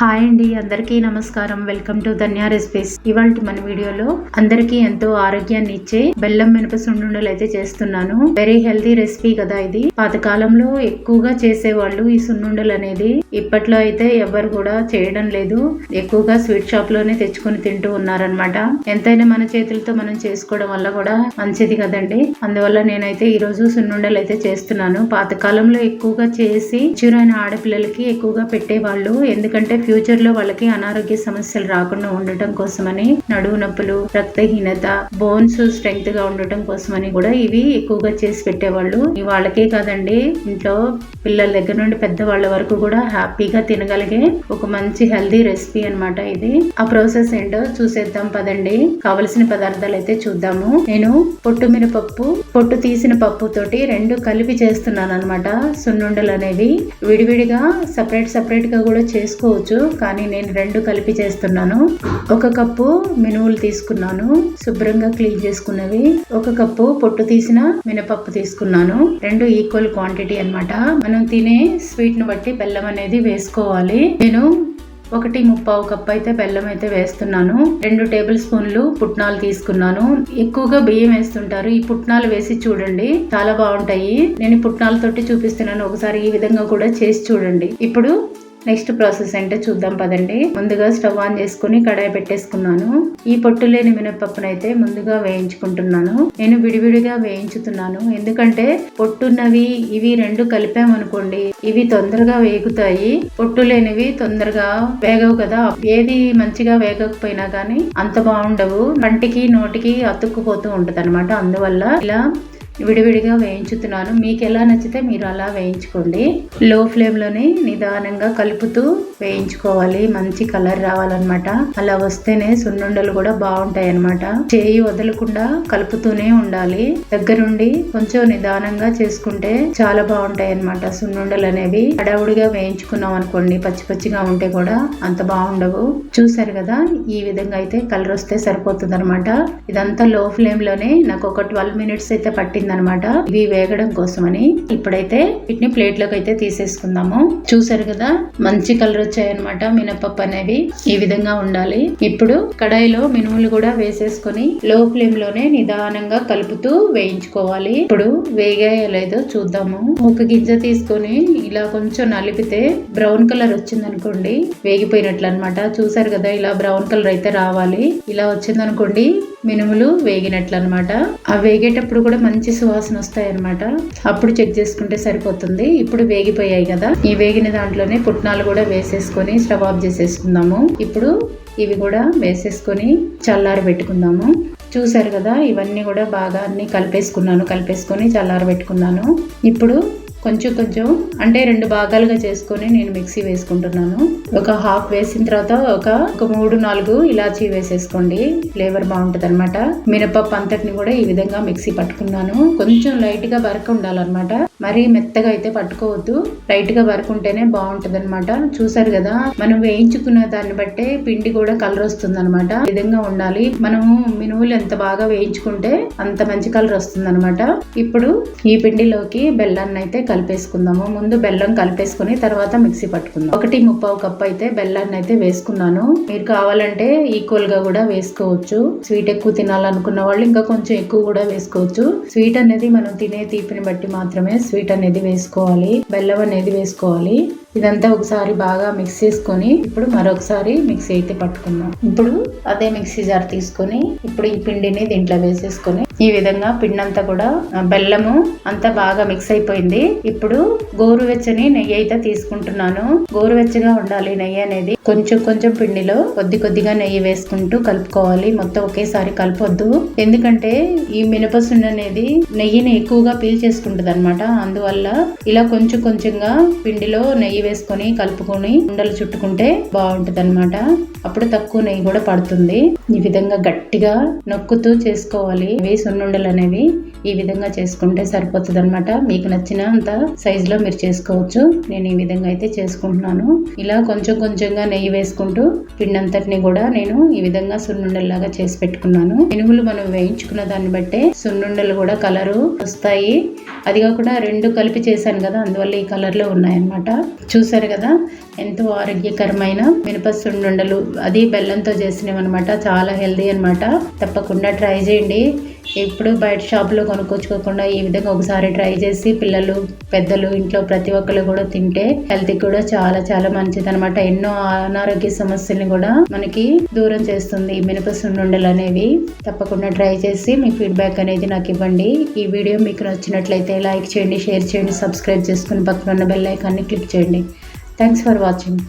Hi అండి అందరికీ నమస్కారం. వెల్కమ్ టు ధన్యా రెసిపీస్ ఇవాళ మన వీడియోలో అందరికీ ఎంతో ఆరోగ్యాన్ని ఇచ్చే బెల్లం మినప సున్నుండలు అయితే చేస్తున్నాను. వెరీ హెల్తీ రెసిపీ కదా ఇది. పాతకాలంలో ఎక్కువగా చేసేవాళ్ళు ఈ సున్నుండలు అనేది. ఇప్పట్లో అయితే ఎవరు కూడా చేయడం లేదు. ఎక్కువగా స్వీట్ షాప్లోనే తెచ్చుకొని తింటూ ఉన్నారనమాట ఎంతైనా మన చేతులతో మనం చేసుకోవడం వల్ల కూడా మంచిది కదండి. అందువల్ల నేనైతే ఈ రోజు సున్నుండలు అయితే చేస్తున్నాను. పాతకాలంలో ఎక్కువగా చేసి చిరైన ఆడపిల్లలకి ఎక్కువగా పెట్టేవాళ్ళు. ఎందుకంటే ఫ్యూచర్లో వాళ్ళకి అనారోగ్య సమస్యలు రాకుండా ఉండటం కోసమని నడువు నొప్పులు రక్తహీనత బోన్స్ స్ట్రెంగ్త్గా ఉండటం కోసమని కూడా ఇవి ఎక్కువగా చేసి పెట్టేవాళ్ళు. వాళ్ళకే కాదండి ఇంట్లో పిల్లల దగ్గర నుండి పెద్దవాళ్ళ వరకు కూడా హ్యాపీగా తినగలిగే ఒక మంచి హెల్దీ రెసిపీ అన్నమాట ఇది. ఆ ప్రాసెస్ ఏంటో చూసేద్దాం పదండి. కావలసిన పదార్థాలు అయితే చూద్దాము. నేను పొట్టు మినపప్పు పొట్టు తీసిన పప్పు తోటి రెండు కలిపి చేస్తున్నాను అనమాట సున్నుండలు అనేవి. విడివిడిగా సపరేట్ సపరేట్గా కూడా చేసుకోవచ్చు. కానీ నేను రెండు కలిపి చేస్తున్నాను. ఒక కప్పు మినువులు తీసుకున్నాను శుభ్రంగా క్లీన్ చేసుకున్నవి. ఒక కప్పు పొట్టు తీసిన మినపప్పు తీసుకున్నాను. రెండు ఈక్వల్ క్వాంటిటీ అనమాట మనం తినే స్వీట్ను బట్టి బెల్లం అనేది వేసుకోవాలి. నేను ఒకటి ముప్పావు కప్ అయితే బెల్లం అయితే వేస్తున్నాను. రెండు టేబుల్ స్పూన్లు పుట్నాలు తీసుకున్నాను. ఎక్కువగా బియ్యం వేస్తుంటారు. ఈ పుట్నాలు వేసి చూడండి. చాలా బాగుంటాయి. నేను పుట్నాలతోటి చూపిస్తున్నాను. ఒకసారి ఈ విధంగా కూడా చేసి చూడండి. ఇప్పుడు నెక్స్ట్ ప్రాసెస్ అంటే చూద్దాం పదండి. ముందుగా స్టవ్ ఆన్ చేసుకుని కడాయి పెట్టేసుకున్నాను. ఈ పొట్టు లేని మినపప్పునైతే ముందుగా వేయించుకుంటున్నాను. నేను విడివిడిగా వేయించుతున్నాను. ఎందుకంటే పొట్టున్నవి ఇవి రెండు కలిపామనుకోండి ఇవి తొందరగా వేగుతాయి. పొట్టు లేనివి తొందరగా వేగవు కదా. ఏది మంచిగా వేగకపోయినా కానీ అంత బాగుండవు. కంటికి నోటికి అతుక్కుపోతూ ఉంటది అనమాట అందువల్ల ఇలా విడివిడిగా వేయించుతున్నాను. మీకు ఎలా నచ్చితే మీరు అలా వేయించుకోండి. లో ఫ్లేమ్లోనే నిదానంగా కలుపుతూ వేయించుకోవాలి. మంచి కలర్ రావాలన్నమాట. అలా వస్తేనే సున్నుండలు కూడా బాగుంటాయి అన్నమాట చేయి వదలకుండా కలుపుతూనే ఉండాలి. దగ్గరుండి కొంచెం నిదానంగా చేసుకుంటే చాలా బాగుంటాయి అన్నమాట సున్నుండలు అనేవి. హడావుడిగా వేయించుకున్నాం అనుకోండి పచ్చి పచ్చిగా ఉంటే కూడా అంత బాగుండవు. చూసారు కదా ఈ విధంగా అయితే కలర్ వస్తే సరిపోతుంది అనమాట ఇదంతా లో ఫ్లేమ్లోనే నాకు ఒక ట్వెల్వ్ మినిట్స్ అయితే పట్టింది పట్టిందనమాట ఇవి వేగడం కోసమని ఇప్పుడైతే వీటిని ప్లేట్లోకి అయితే తీసేసుకుందాము. చూసారు కదా మంచి కలర్ వచ్చాయన్నమాట మినపప్పు అనేవి. ఈ విధంగా ఉండాలి. ఇప్పుడు కడాయిలో మినుములు కూడా వేసేసుకొని లో ఫ్లేమ్లోనే నిదానంగా కలుపుతూ వేయించుకోవాలి. ఇప్పుడు వేగాయో లేదో చూద్దాము. ఒక గింజ తీసుకొని ఇలా కొంచెం నలిపితే బ్రౌన్ కలర్ వచ్చింది అనుకోండి వేగిపోయినట్లు అనమాట చూసారు కదా ఇలా బ్రౌన్ కలర్ అయితే రావాలి. ఇలా వచ్చింది అనుకోండి మినుములు వేగినట్లు అనమాట ఆ వేగేటప్పుడు కూడా మంచి సువాసన వస్తాయి అనమాట అప్పుడు చెక్ చేసుకుంటే సరిపోతుంది. ఇప్పుడు వేగిపోయాయి కదా. ఈ వేగిన దాంట్లోనే పుట్నాలు కూడా వేసేసుకొని స్టవ్ ఆఫ్ చేసేసుకుందాము. ఇప్పుడు ఇవి కూడా వేసేసుకొని చల్లారి పెట్టుకుందాము. చూసారు కదా ఇవన్నీ కూడా బాగా అన్ని కలిపేసుకున్నాను కలిపేసుకొని చల్లారి పెట్టుకున్నాను. ఇప్పుడు కొంచెం కొంచెం. అంటే రెండు భాగాలుగా చేసుకొని నేను మిక్సీ వేసుకుంటున్నాను. ఒక హాఫ్ వేసిన తర్వాత ఒక ఒక మూడు నాలుగు ఇలాచీ వేసేసుకోండి. ఫ్లేవర్ బాగుంటుంది అనమాట మినపప్పు అంతటిని కూడా ఈ విధంగా మిక్సీ పట్టుకున్నాను. కొంచెం లైట్గా వరకు ఉండాలన్నమాట. మరీ మెత్తగా అయితే పట్టుకోవద్దు. లైట్గా వరకు ఉంటేనే బాగుంటది అనమాట చూసారు కదా మనం వేయించుకున్న దాన్ని బట్టే పిండి కూడా కలర్ వస్తుంది అనమాట ఈ విధంగా ఉండాలి. మనము మినువులు ఎంత బాగా వేయించుకుంటే అంత మంచి కలర్ వస్తుంది ఇప్పుడు ఈ పిండిలోకి బెల్లాన్ని అయితే కలిపేసుకుందాము. ముందు బెల్లం కలిపేసుకుని తర్వాత మిక్సీ పట్టుకుందాం. ఒకటి ముప్పావు కప్ అయితే బెల్లాన్ని అయితే వేసుకున్నాను. మీరు కావాలంటే ఈక్వల్గా కూడా వేసుకోవచ్చు. స్వీట్ ఎక్కువ తినాలనుకున్న వాళ్ళు ఇంకా కొంచెం ఎక్కువ కూడా వేసుకోవచ్చు. స్వీట్ అనేది మనం తినే తీపిని బట్టి మాత్రమే స్వీట్ అనేది వేసుకోవాలి. బెల్లం అనేది వేసుకోవాలి. ఇదంతా ఒకసారి బాగా మిక్స్ చేసుకొని ఇప్పుడు మరొకసారి మిక్స్ అయితే పట్టుకుందాం. ఇప్పుడు అదే మిక్సీ జార్ తీసుకొని ఇప్పుడు ఈ పిండిని దీంట్లో వేసేసుకొని ఈ విధంగా పిండి అంతా కూడా బెల్లము అంతా బాగా మిక్స్ అయిపోయింది. ఇప్పుడు గోరువెచ్చని నెయ్యి అయితే తీసుకుంటున్నాను. గోరువెచ్చగా ఉండాలి నెయ్యి అనేది. కొంచెం కొంచెం పిండిలో కొద్ది కొద్దిగా నెయ్యి వేసుకుంటూ కలుపుకోవాలి. మొత్తం ఒకేసారి కలపొద్దు. ఎందుకంటే ఈ మినపసుండ అనేది నెయ్యిని ఎక్కువగా పీల్చేసుకుంటుంది అనమాట అందువల్ల ఇలా కొంచెం కొంచెంగా పిండిలో నెయ్యి నెయ్యి వేసుకొని కలుపుకొని ఉండలు చుట్టుకుంటే బాగుంటుంది అనమాట అప్పుడు తక్కువ నెయ్యి కూడా పడుతుంది. ఈ విధంగా గట్టిగా నొక్కుతూ చేసుకోవాలి. ఇవి సున్నుండలు అనేవి ఈ విధంగా చేసుకుంటే సరిపోతుంది అనమాట మీకు నచ్చినంత సైజ్లో మీరు చేసుకోవచ్చు. నేను ఈ విధంగా అయితే చేసుకుంటున్నాను. ఇలా కొంచెం కొంచెంగా నెయ్యి వేసుకుంటూ పిండి అంతటిని కూడా నేను ఈ విధంగా సున్నుండల్లాగా చేసి పెట్టుకున్నాను. మినుములు మనం వేయించుకున్న దాన్ని బట్టే సున్నుండలు కూడా కలరు వస్తాయి. అది కాకుండా రెండు కలిపి చేశాను కదా అందువల్ల ఈ కలర్లో ఉన్నాయన్నమాట. చూసారు కదా ఎంతో ఆరోగ్యకరమైన మినప అది బెల్లంతో చేసినవన్నమాట చాలా హెల్దీ అన్నమాట. తప్పకుండా ట్రై చేయండి. ఎప్పుడు బయట షాప్లో కొనుక్కొచ్చుకోకుండా ఈ విధంగా ఒకసారి ట్రై చేసి పిల్లలు పెద్దలు ఇంట్లో ప్రతి ఒక్కరు కూడా తింటే హెల్త్కి కూడా చాలా చాలా మంచిది అనమాట ఎన్నో అనారోగ్య సమస్యల్ని కూడా మనకి దూరం చేస్తుంది ఈ మినప సున్నుండలు అనేవి. తప్పకుండా ట్రై చేసి మీ ఫీడ్బ్యాక్ అనేది నాకు ఇవ్వండి. ఈ వీడియో మీకు నచ్చినట్లయితే లైక్ చేయండి షేర్ చేయండి సబ్స్క్రైబ్ చేసుకుని పక్కన ఉన్న బెల్ ఐకాన్ని క్లిక్ చేయండి. thanks for watching.